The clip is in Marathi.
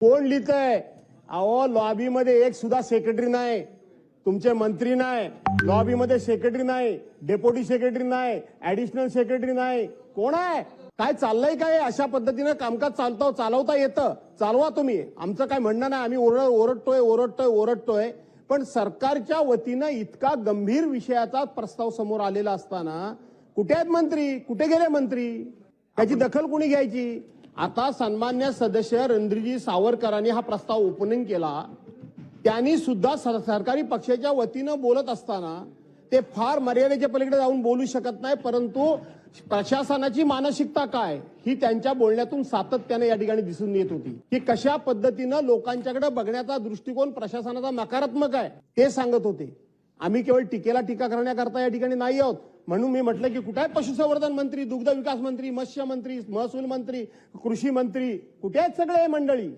कोण लिहितंय? अहो लॉबीमध्ये एक सुद्धा सेक्रेटरी नाही. तुमचे मंत्री नाही. लॉबीमध्ये सेक्रेटरी नाही. डेप्युटी सेक्रेटरी नाही. ऍडिशनल सेक्रेटरी नाही. कोण आहे? काय चाललंय काय? अशा पद्धतीनं कामकाज चालतो चालवता येतं. चालवा तुम्ही. आमचं काय म्हणणं नाही. आम्ही ओरड ओरडतोय ओरडतोय ओरडतोय. पण सरकारच्या वतीनं इतका गंभीर विषयाचा प्रस्ताव समोर आलेला असताना कुठे आहेत मंत्री? कुठे गेले मंत्री? त्याची दखल कुणी घ्यायची? आता सन्मान्य सदस्य रणधीरजी सावरकरांनी हा प्रस्ताव ओपनिंग केला. त्यांनी सुद्धा सरकारी पक्षाच्या वतीनं बोलत असताना ते फार मर्यादेच्या पलीकडे जाऊन बोलू शकत नाही परंतु प्रशासनाची मानसिकता काय ही त्यांच्या बोलण्यातून सातत्याने या ठिकाणी दिसून येत होती. की कशा पद्धतीनं लोकांच्याकडे बघण्याचा दृष्टिकोन प्रशासनाचा नकारात्मक आहे ते सांगत होते. आम्ही केवळ टीकेला टीका करण्याकरता या ठिकाणी नाही आहोत. म्हणून मी म्हटलं की कुठे आहे पशुसंवर्धन मंत्री दुग्ध विकास मंत्री मत्स्य मंत्री महसूल मंत्री कृषी मंत्री? कुठे आहेत सगळे मंडळी?